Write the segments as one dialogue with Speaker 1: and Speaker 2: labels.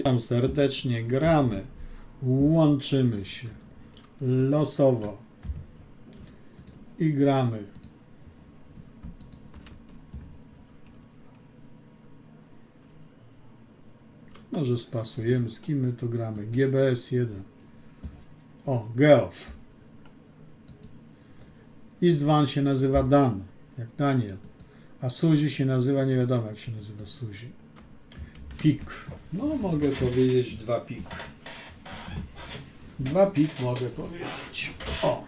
Speaker 1: Witam serdecznie, gramy, łączymy się losowo i gramy. Może spasujemy, z kim my tu gramy. GBS 1. O, Geof. Istvan się nazywa Dan, jak Daniel. A Suzy się nazywa, nie wiadomo jak się nazywa Suzy. Pik. No mogę powiedzieć dwa pik. Dwa pik mogę powiedzieć. O.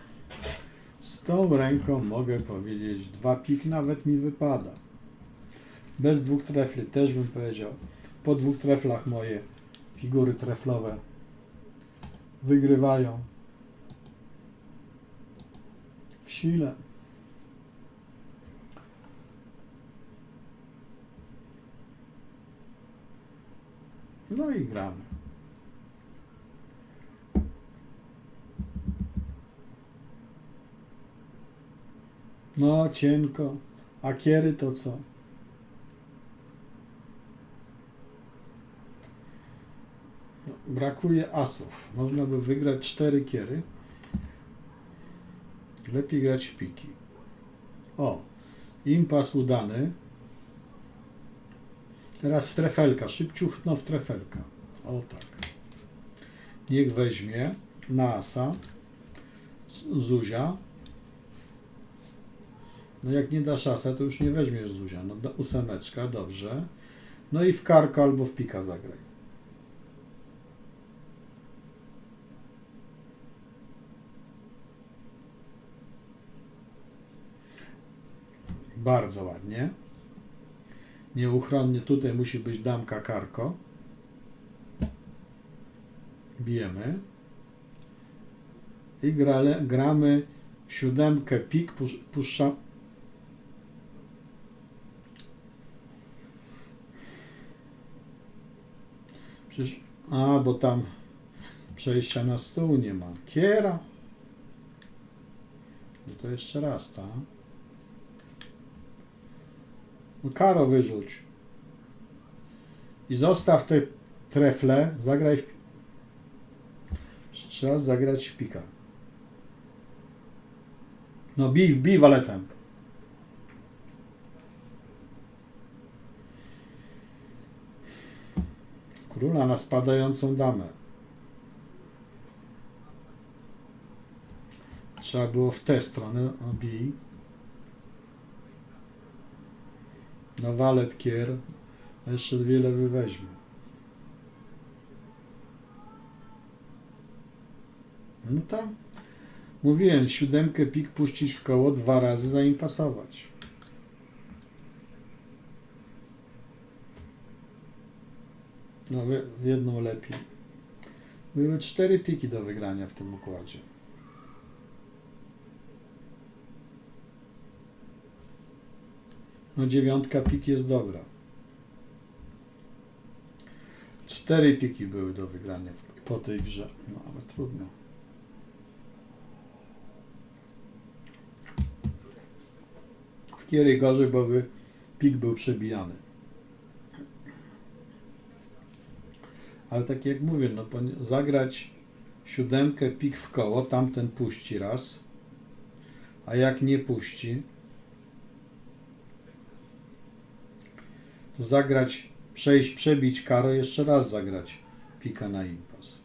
Speaker 1: Z tą ręką mogę powiedzieć dwa pik, nawet mi wypada. Bez dwóch trefli też bym powiedział. Po dwóch treflach moje figury treflowe wygrywają. W sile. No i gramy. No, cienko. A kiery to co? Brakuje asów. Można by wygrać cztery kiery. Lepiej grać w piki. O, impas udany. Teraz w trefelka, szybciuchno w trefelka. O tak. Niech weźmie na asa Z- Zuzia. No jak nie dasz asa, to już nie weźmiesz Zuzia. No ósemeczka, dobrze. No i w karko albo w pika zagraj. Bardzo ładnie. Nieuchronnie tutaj musi być damka karko. Bijemy. I grale, gramy siódemkę pik, pusz, puszcza. Przecież, a, bo tam przejścia na stół nie ma. Kiera. No to jeszcze raz, tak? No karo wyrzuć. I zostaw te trefle, zagraj w... Trzeba zagrać w pika. No bij, bij waletem. Króla na spadającą damę. Trzeba było w tę stronę, o bij. No walet kier, jeszcze dwie lewy weźmie. No tam. Mówiłem, siódemkę pik puścić w koło dwa razy, zanim pasować. No jedną lepiej. Były cztery piki do wygrania w tym układzie. No dziewiątka pik jest dobra. Cztery piki były do wygrania po tej grze. No ale trudno. W kiery gorzej, bo by pik był przebijany. Ale tak jak mówię, no zagrać siódemkę pik w koło, tamten puści raz, a jak nie puści, zagrać, przejść, przebić karo, jeszcze raz zagrać pika na impas.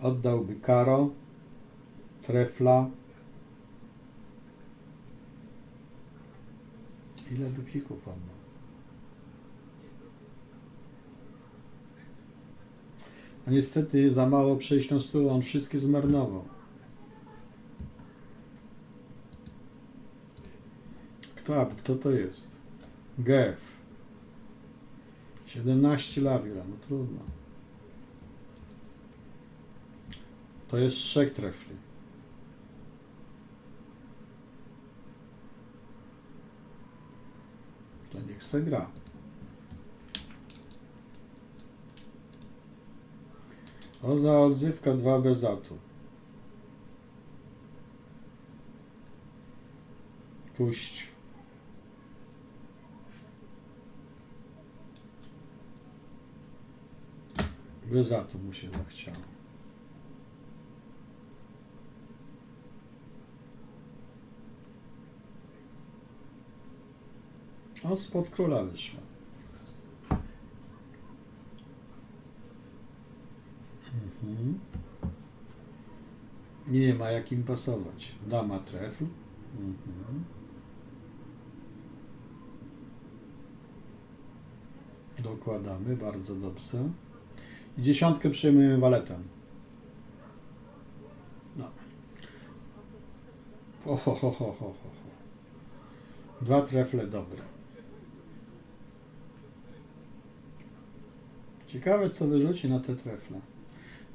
Speaker 1: Oddałby karo, trefla. Ile by pików oddał? A niestety za mało przejść na stół, on wszystkie zmarnował. Kto, kto to jest? Gef. 17 lat gra, no trudno. To jest trzech trefli. To niech se gra. O za odzywka dwa bez atu. Puść. Bez za to mu się zachciało. O, spod króla wyszła. Mhm. Nie ma jak im pasować. Dama trefl. Mhm. Dokładamy, bardzo dobrze. I dziesiątkę przejmujemy waletem. No. Oho, ho, ho, ho, ho. Dwa trefle dobre. Ciekawe, co wyrzuci na te trefle.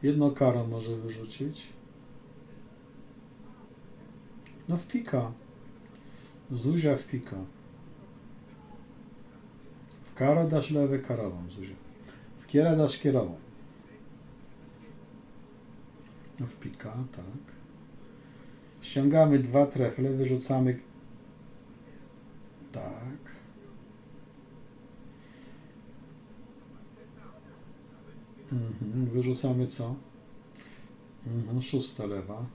Speaker 1: Jedno karo może wyrzucić. No w pika. Zuzia w pika. W karo dasz lewe karową, Zuzia. W kiera dasz kierową. No w pika, tak. Ściągamy dwa trefle, wyrzucamy. Tak. Mhm. Wyrzucamy co? Mhm. Szósta lewa.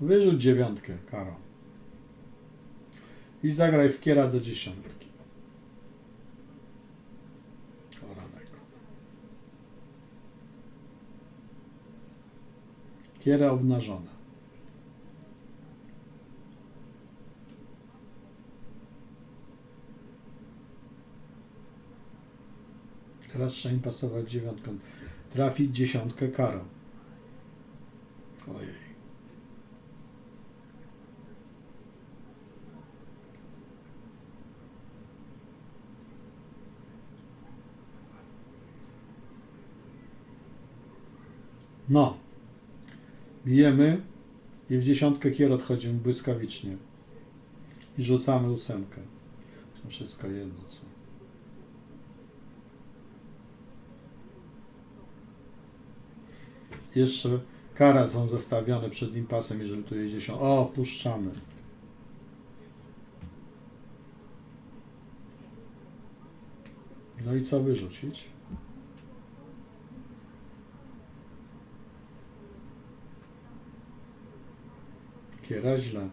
Speaker 1: Wyrzuć dziewiątkę, Karo. I zagraj w kiera do dziesiątki. Kiera obnażona. Teraz trzeba im pasować dziewiątką. Trafić dziesiątkę karą. Ojej. No. Bijemy i w dziesiątkę kier odchodzimy błyskawicznie. I rzucamy ósemkę. To wszystko jedno co. Jeszcze kara są zestawione przed impasem, jeżeli tu jest 10. O, puszczamy. No i co wyrzucić? Kiera źle.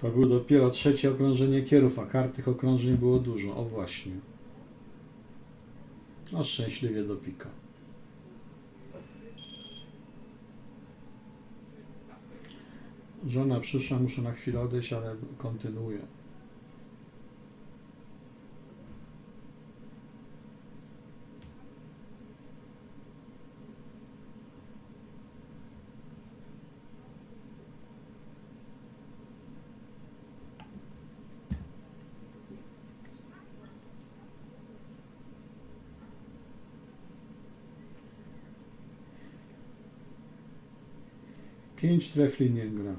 Speaker 1: To było dopiero trzecie okrążenie kierów, a kart tych okrążeń było dużo. O właśnie. No szczęśliwie do pika. Żona przyszła, muszę na chwilę odejść, ale kontynuuję. Pięć trefli nie gra.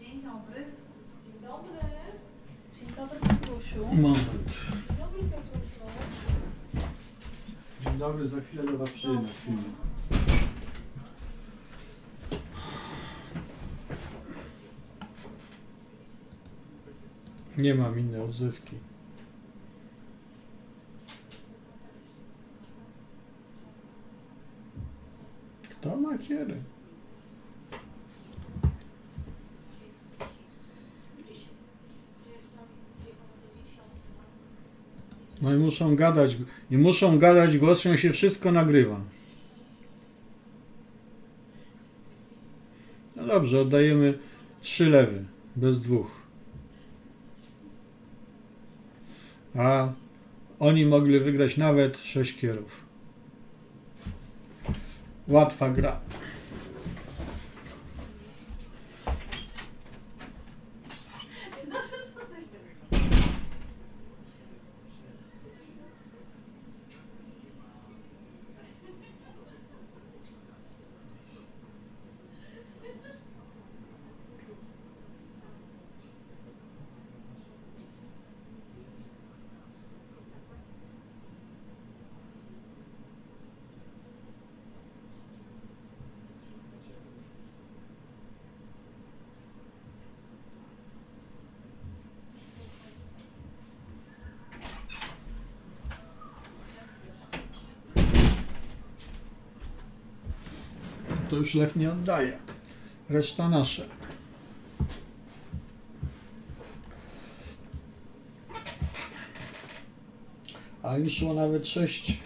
Speaker 2: Dzień dobry.
Speaker 3: Dzień dobry. Dzień dobry Piotrusiu.
Speaker 1: Moment.
Speaker 3: Dzień dobry Piotrusiu.
Speaker 1: Dzień dobry, za chwilę do Was przyjmę Nie mam innej odzywki. Kto ma kiery? No i muszą gadać, i muszą gadać głośno, się wszystko nagrywa. No dobrze, oddajemy trzy lewy, bez dwóch. A oni mogli wygrać nawet sześć kierów. Łatwa gra. To już lew nie oddaje. Reszta nasze. A im szło nawet 6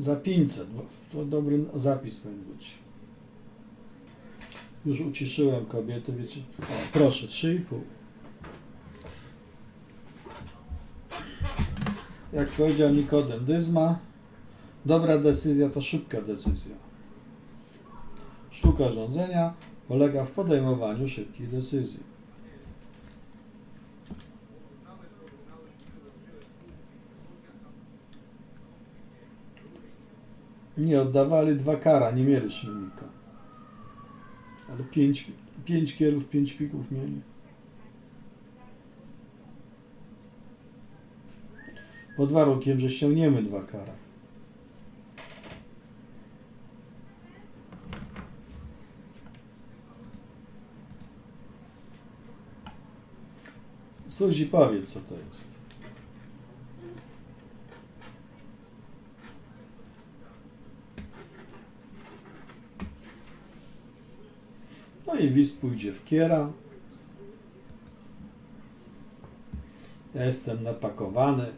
Speaker 1: za 500. bo To dobry zapis powinien być. Już uciszyłem kobiety, wiecie. O, proszę, 3,5. Jak powiedział Nikodem Dyzma, dobra decyzja to szybka decyzja. Sztuka rządzenia polega w podejmowaniu szybkich decyzji. Nie oddawali dwa kara, nie mieli szymnika. Ale pięć, pięć kierów, pięć pików mieli. Pod warunkiem, że ściągniemy dwa kara. Suzi, powiedz, co to jest. No i wis pójdzie w kiera. Ja jestem napakowany.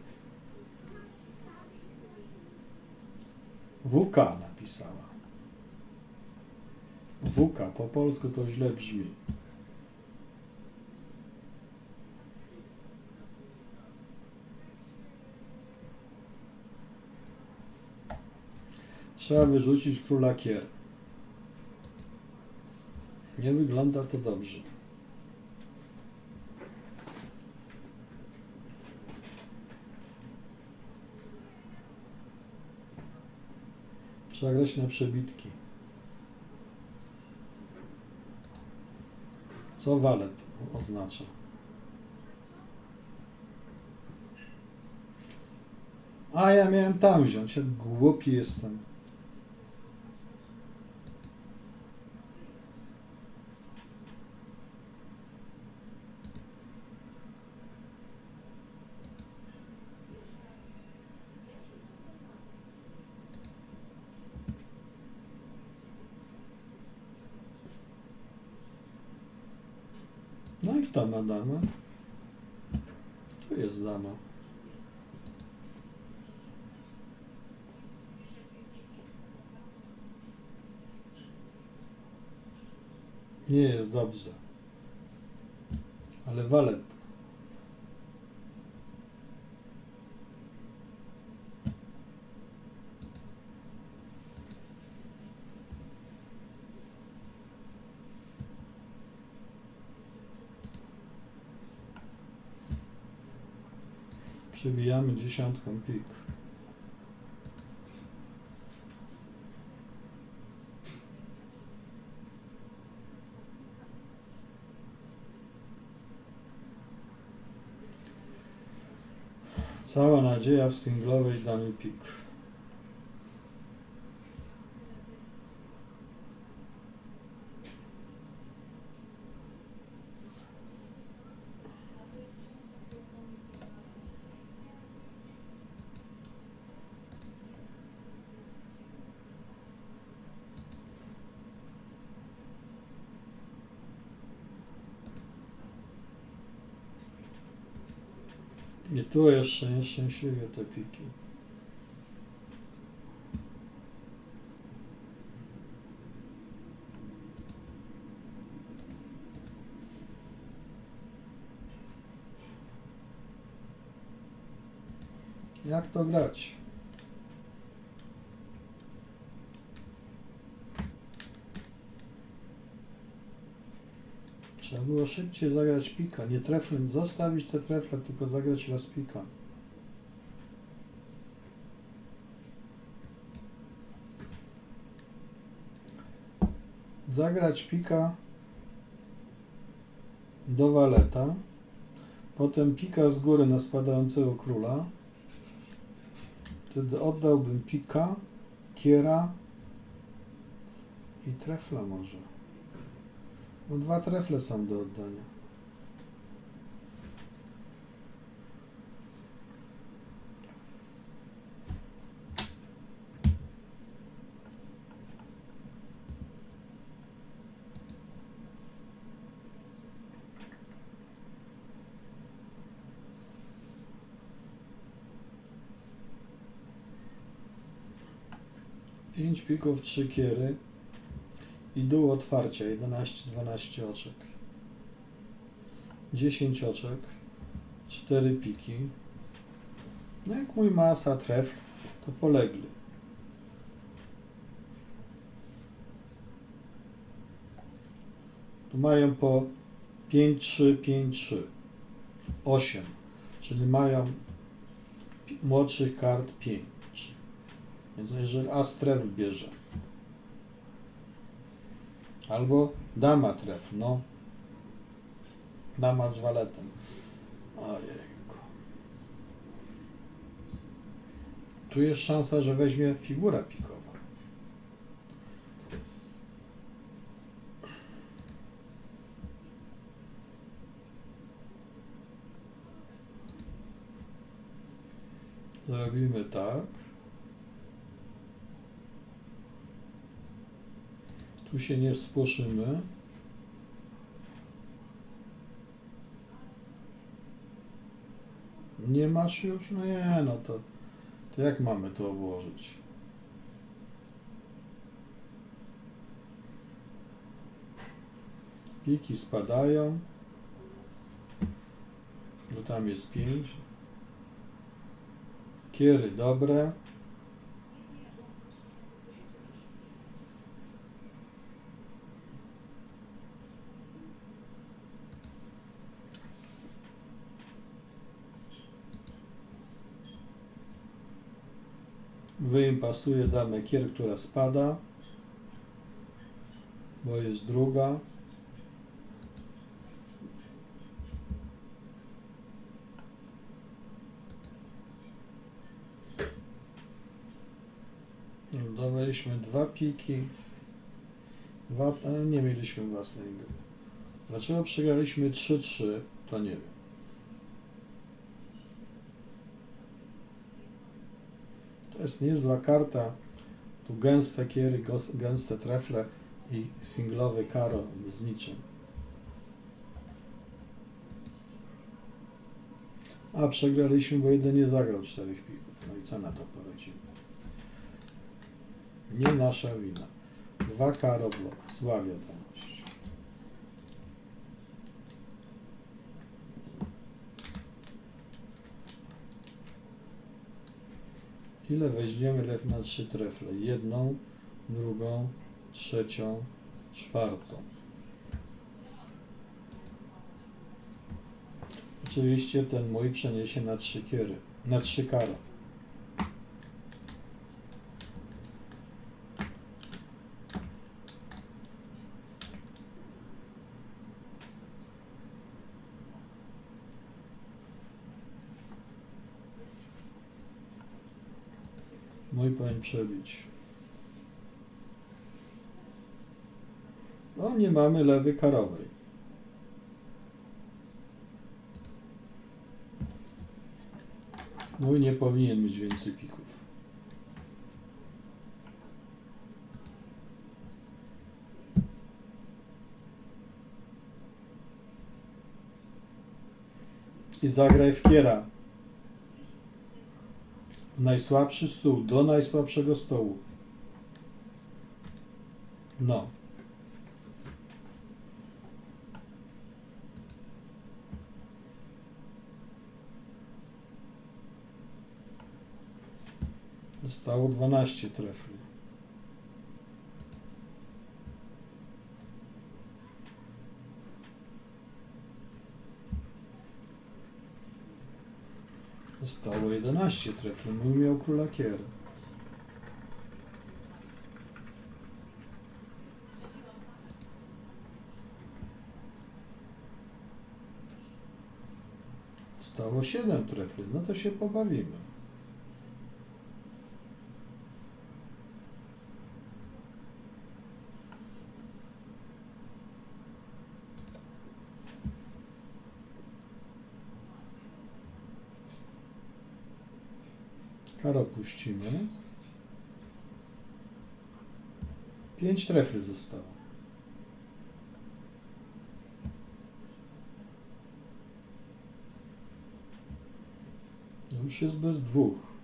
Speaker 1: WK napisała. WK po polsku to źle brzmi. Trzeba wyrzucić króla kier. Nie wygląda to dobrze. Trzeba grać na przebitki. Co walet oznacza? A ja miałem tam wziąć, jak głupi jestem. No i kto ma damę? Tu jest dama. Nie jest dobrze. Ale walet. Przebijamy dziesiątką pik. Cała nadzieja w singlowej damie pik. I tu jeszcze nieszczęśliwie te piki. Jak to grać? Trzeba było szybciej zagrać pika, nie treflem zostawić te trefle, tylko zagrać raz pika. Zagrać pika do waleta, potem pika z góry na spadającego króla. Wtedy oddałbym pika, kiera i trefla może. No dwa trefle są do oddania. Pięć pików, trzy kiery i dół otwarcia 11-12 oczek. 10 oczek, 4 piki. No jak mój masa trefl, to polegli. Tu mają po 5, 3, 5, 3, 8, czyli mają młodszych kart 5. Więc jeżeli as trefl bierze, albo dama trefl, no, dama z waletem. Ojejku. Tu jest szansa, że weźmie figura pikowa. Zrobimy tak. Tu się nie spłoszymy. Nie masz już? No nie, no to, to jak mamy to obłożyć? Piki spadają. Bo tam jest 5. Kiery dobre. Wyimpasuje damę kier, która spada, bo jest druga. Dawaliśmy dwa piki. Dwa, nie mieliśmy własnej gry. Dlaczego przegraliśmy 3-3, to nie wiem. Jest niezła karta. Tu gęste kiery, gęste trefle i singlowy karo z niczym. A przegraliśmy, bo jeden nie zagrał czterech pików. No i co na to poradzimy? Nie nasza wina. Dwa karo blok. Zła wiadomość. Ile weźmiemy lew na trzy trefle? Jedną, drugą, trzecią, czwartą. Oczywiście ten mój przeniesie na trzy kiery, na trzy kara. Powinien przebić. No, nie mamy lewy karowej. Mój nie powinien mieć więcej pików. I zagraj w kiera. Najsłabszy stół, do najsłabszego stołu. No. Zostało 12 trefli. Zostało 11 trefli. Mój miał króla kier. Zostało 7 trefli. No to się pobawimy. Karo puścimy. 5 trefli zostało. No Już jest bez dwóch.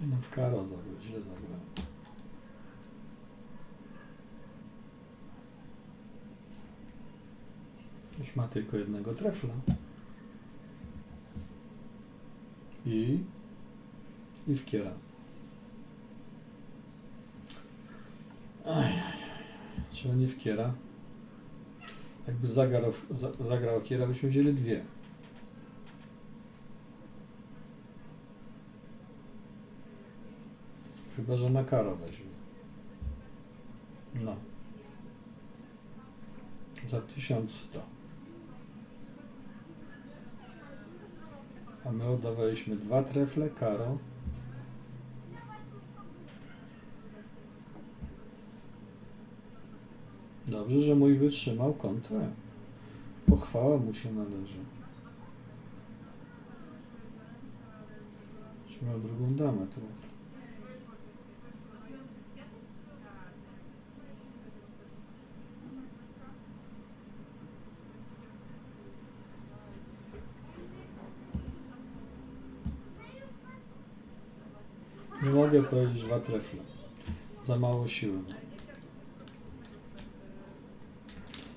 Speaker 1: No w karo zagrał, źle zagrał. Już ma tylko jednego trefla. I... I wkiera. Ajajaj. Czemu nie wkiera? Jakby zagrał, za, zagrał kiera, byśmy wzięli dwie. Chyba, że na karo weźmie. No. Za 1100. A my oddawaliśmy dwa trefle, karo. Dobrze, że mój wytrzymał kontrę. Pochwała mu się należy. Czy drugą damę trefle? Nie mogę powiedzieć dwa trefle. Za mało siły.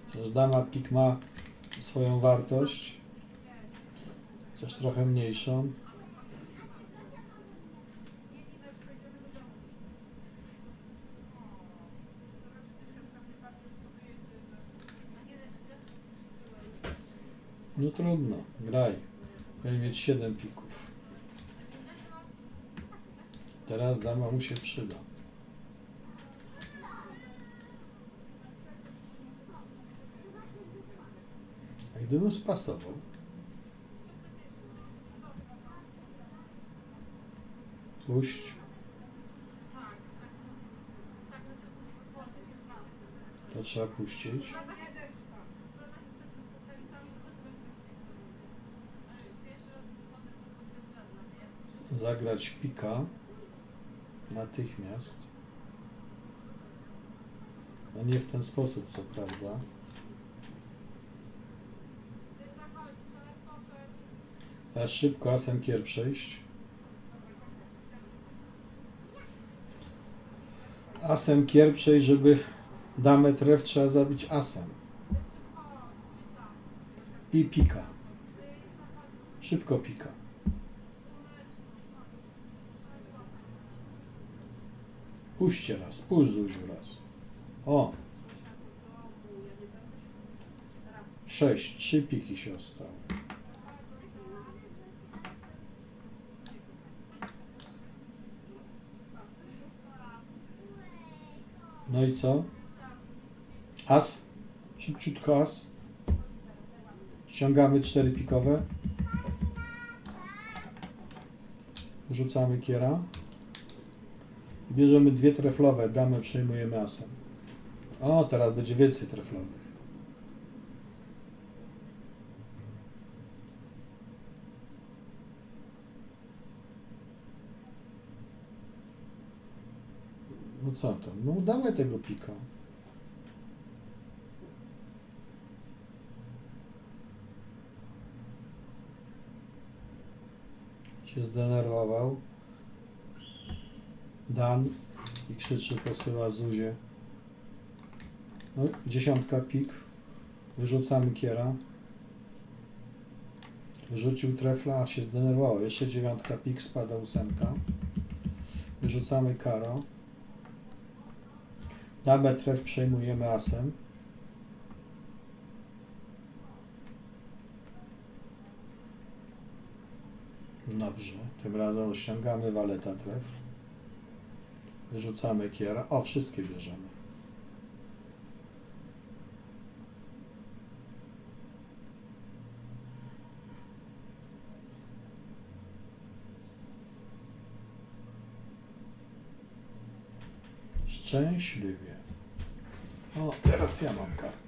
Speaker 1: Chociaż dama pik ma swoją wartość, chociaż trochę mniejszą. No trudno, graj. Powinien mieć 7 pików. Teraz dama mu się przyda. A gdybym spasował? Puść. To trzeba puścić. Zagrać pika natychmiast. No nie w ten sposób, co prawda. Teraz szybko asem kier przejść. Asem kier przejść, żeby damę tref trzeba zabić asem. I pika. Szybko pika. Puśćcie raz, puść Zuziu raz. O! Sześć, trzy piki się ostały. No i co? As? Szybciutko as. Ściągamy cztery pikowe. Rzucamy kiera. Bierzemy dwie treflowe, damy, przejmujemy asem. O, teraz będzie więcej treflowych. No co to? No dawaj tego pika. Się zdenerwował. Dan i krzyczy, posyła Zuzie. No, dziesiątka pik. Wyrzucamy kiera. Wyrzucił trefla, a się zdenerwował. Jeszcze dziewiątka pik, spada ósemka. Wyrzucamy karo. Damę tref przejmujemy asem. Dobrze, tym razem ściągamy waleta tref. Wyrzucamy kiera. O, wszystkie bierzemy. Szczęśliwie. O, teraz ja mam kartę.